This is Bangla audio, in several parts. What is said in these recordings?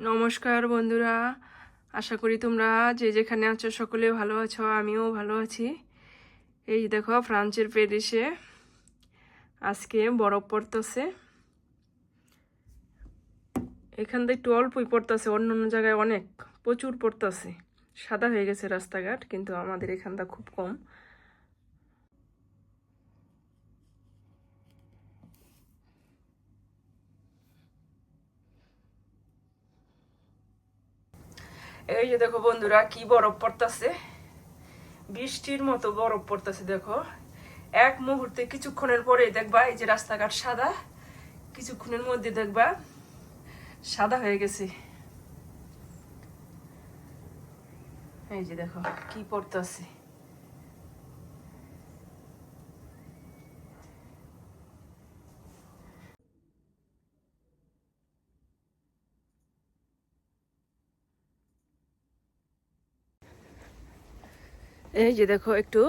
নমস্কার বন্ধুরা। আশা করি তোমরা যে যেখানে আছো সকলে ভালো আছো, আমিও ভালো আছি। এই দেখো, ফ্রান্সের প্যারিসে আজকে বরফ পড়তেছে। এখান থেকে একটু অল্পই পড়তেছে অন্য অন্য জায়গায় অনেক, প্রচুর পড়তেছে। সাদা হয়ে গেছে রাস্তাঘাট, কিন্তু আমাদের এখানটা খুব কম। এই যে দেখো বন্ধুরা, কি বরফ পড়তেছে। বৃষ্টির মতো বরফ পড়তেছে দেখো। এক মুহূর্তে কিছুক্ষণের পরে দেখবা, এই যে রাস্তাঘাট সাদা, কিছুক্ষণের মধ্যে দেখবা সাদা হয়ে গেছে। এই যে দেখো, কি পড়তেছে। এই যে দেখো একটু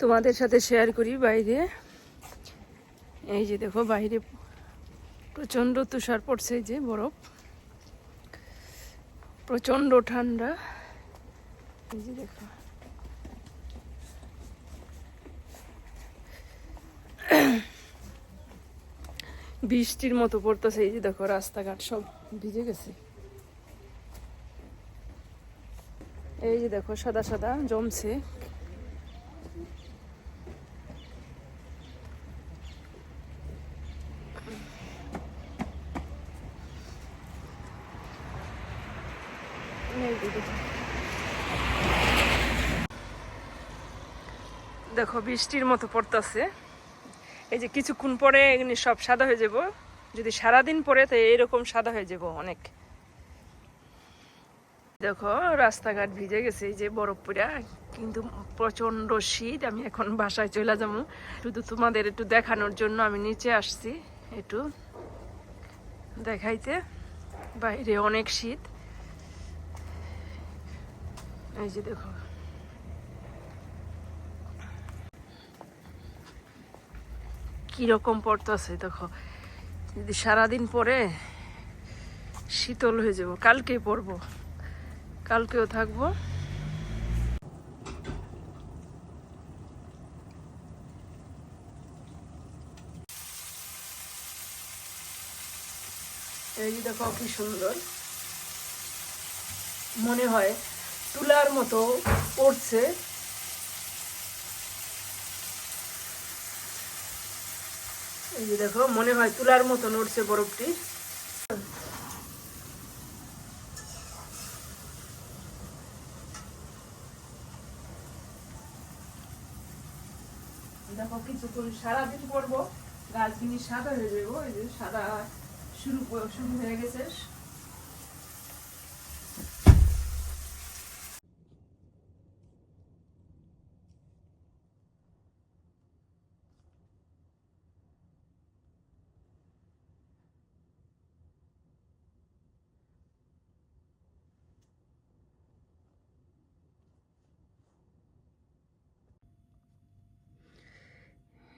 তোমাদের সাথে শেয়ার করি বাইরে। এই যে দেখো বাইরে প্রচণ্ড তুষার পড়ছে যে বরফ। প্রচণ্ড ঠান্ডা। এই যে দেখো। বৃষ্টির মতো পড়তেছে, এই যে দেখো রাস্তাঘাট সব ভিজে গেছে। এই যে দেখো, সাদা সাদা জমছে। দেখো। বৃষ্টির মতো পড়তেছে। এই যে কিছুক্ষণ পরে সব সাদা হয়ে যাব। যদি সারাদিন পরে তো এরকম সাদা হয়ে যাব অনেক। দেখো, রাস্তাঘাট ভিজে গেছে যে বরফ পড়া কিন্তু প্রচণ্ড শীত, আমি এখন বাসায় চলে যাব। শুধু তোমাদের একটু দেখানোর জন্য আমি নিচে আসছি, একটু দেখাইতে। বাইরে অনেক শীত। এই যে দেখো। কীরকম পড়তেছে, দেখো। যদি সারাদিন পরে শীতল হয়ে যাব, কালকেই পরবো। কালকেও থাকব। এই যে দেখো কি সুন্দর। মনে হয় তুলার মতো পড়ছে। এই যে দেখো, মনে হয় তুলার মতো নড়ছে বরফটি। দেখো কিছু সারাদিন করব গাছগুলি সাদা হয়ে যাব, ওই যে সাদা শুরু শুরু হয়ে গেছে।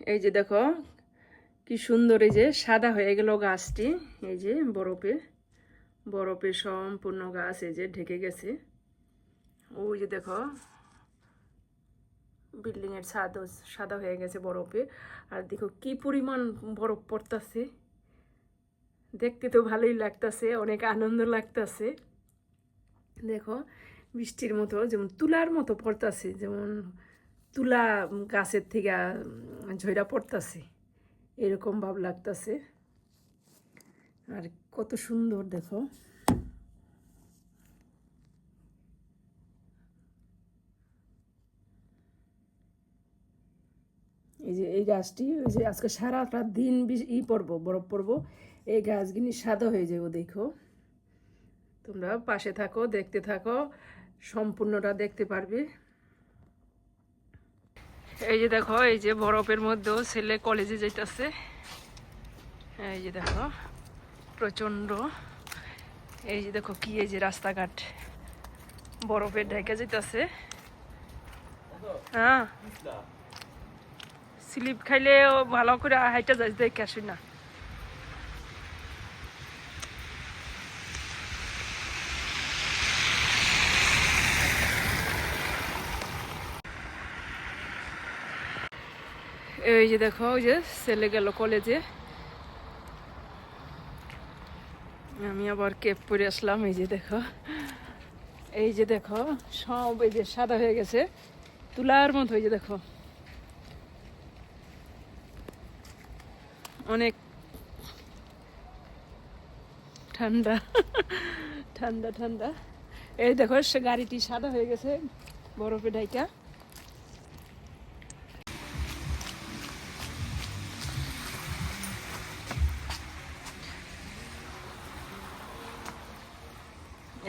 এই যে দেখো, কি সুন্দর এই যে সাদা হয়ে গেল গাছটি। এই যে বরফে বরফে সম্পূর্ণ গাছ এই যে ঢেকে গেছে। ওই যে দেখো, বিল্ডিং এর ছাদ সাদা হয়ে গেছে বরফে। আর দেখো কি পরিমাণ বরফ পড়তাছে। দেখতে তো ভালোই লাগতাছে, অনেক আনন্দ লাগতাছে। দেখো, বৃষ্টির মতো, যেমন তুলার মতো পড়তাছে, যেমন তুলা গাছের থেকে ঝইরা পড়তাছে। এরকম ভাব লাগতাছে। আর কত সুন্দর, দেখো। এই যে, এই গাছটি ওই যে, আজকে সারাটা দিন ই পড়ব, বরফ পড়ব। এই গাছগুলি সাদা হয়ে যাব, দেখো। তোমরা পাশে থাকো, দেখতে থাকো। সম্পূর্ণটা দেখতে পারবে। এই যে দেখো, এই যে বরফের মধ্যেও ছেলে কলেজে যাইতেছে। এই যে দেখো প্রচণ্ড এই যে দেখো কি এই যে রাস্তাঘাট, বরফের ঢেকে যেতেছে হ্যাঁ। স্লিপ খাইলে ভালো করে হাইটা যাই দেখে না এই যে দেখো, ওই যে ছেলে গেল কলেজে আমি আবার কেপ পরে আসলাম, এই যে দেখো। এই যে দেখো, সব এই যে সাদা হয়ে গেছে। তুলার মতো, এই যে দেখো। অনেক ঠান্ডা ঠান্ডা ঠান্ডা। এই দেখো, সে গাড়িটি সাদা হয়ে গেছে, বরফে ঢাইকা।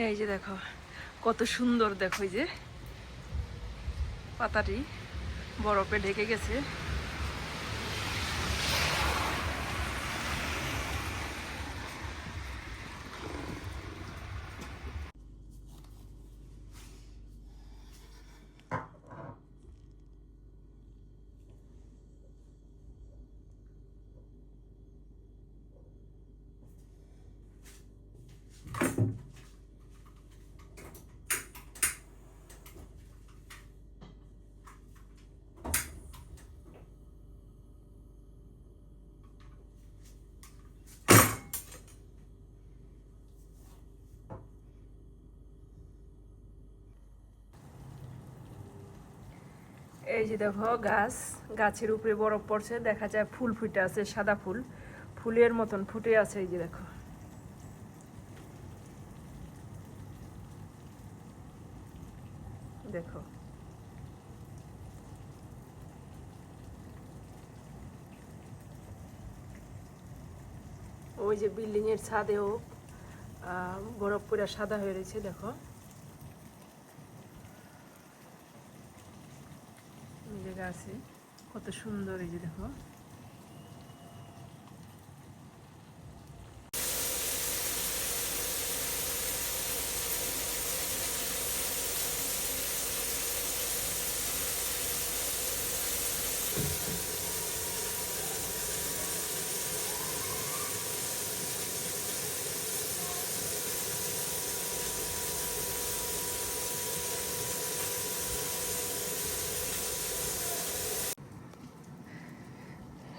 এই যে দেখো কত সুন্দর দেখো যে পাতাটি বরফে ঢেকে গেছে। এই যে দেখো, গাছ, গাছের উপরে বরফ পড়ছে, দেখা যায় ফুল ফুটে আছে, সাদা ফুল। ফুলের মতন ফুটে আছে এই যে দেখো। দেখো। ওই যে বিল্ডিং এর ছাদেও বরফ পুরা সাদা হয়ে রয়েছে, দেখো এই যে গাছে কত সুন্দর এই যে দেখো।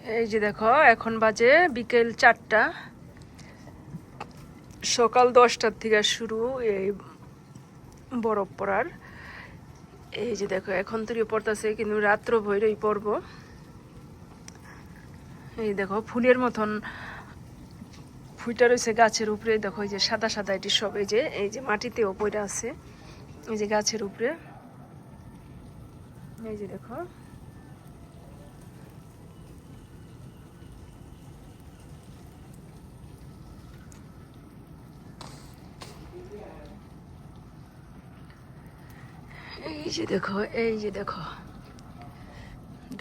এই যে দেখো, এখন বাজে বিকেল চারটা। সকাল দশটার থেকে শুরু এই বরফ পড়ার। এই যে দেখো, এখন তৈরি পড়তেছে, কিন্তু রাত্র ভৈরই পড়ব। এই দেখো, ফুলের মতন ফুইটা রয়েছে গাছের উপরে। দেখো, এই যে সাদা সাদা এটি সব, এই যে এই যে মাটিতেও পড়ে আছে। এই যে গাছের উপরে। এই যে দেখো। এই যে দেখো, এই যে দেখো।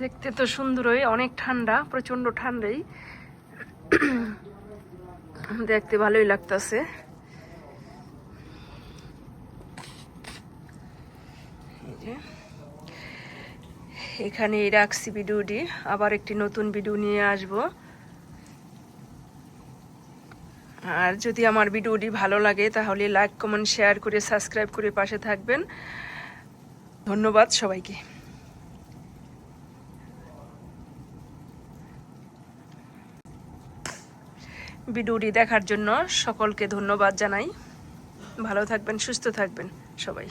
দেখতে তো সুন্দরই, অনেক ঠান্ডা প্রচণ্ড ঠান্ডাই। দেখতে ভালোই লাগতেছে। এখানে রাখছি ভিডিওটি, আবার একটি নতুন ভিডিও নিয়ে আসব। আর যদি আমার ভিডিওটি ভালো লাগে, তাহলে লাইক, কমেন্ট, শেয়ার করে সাবস্ক্রাইব করে পাশে থাকবেন। ধন্যবাদ সবাইকে। ভিডিওটি দেখার জন্য সকলকে ধন্যবাদ জানাই। ভালো থাকবেন সুস্থ থাকবেন সবাই।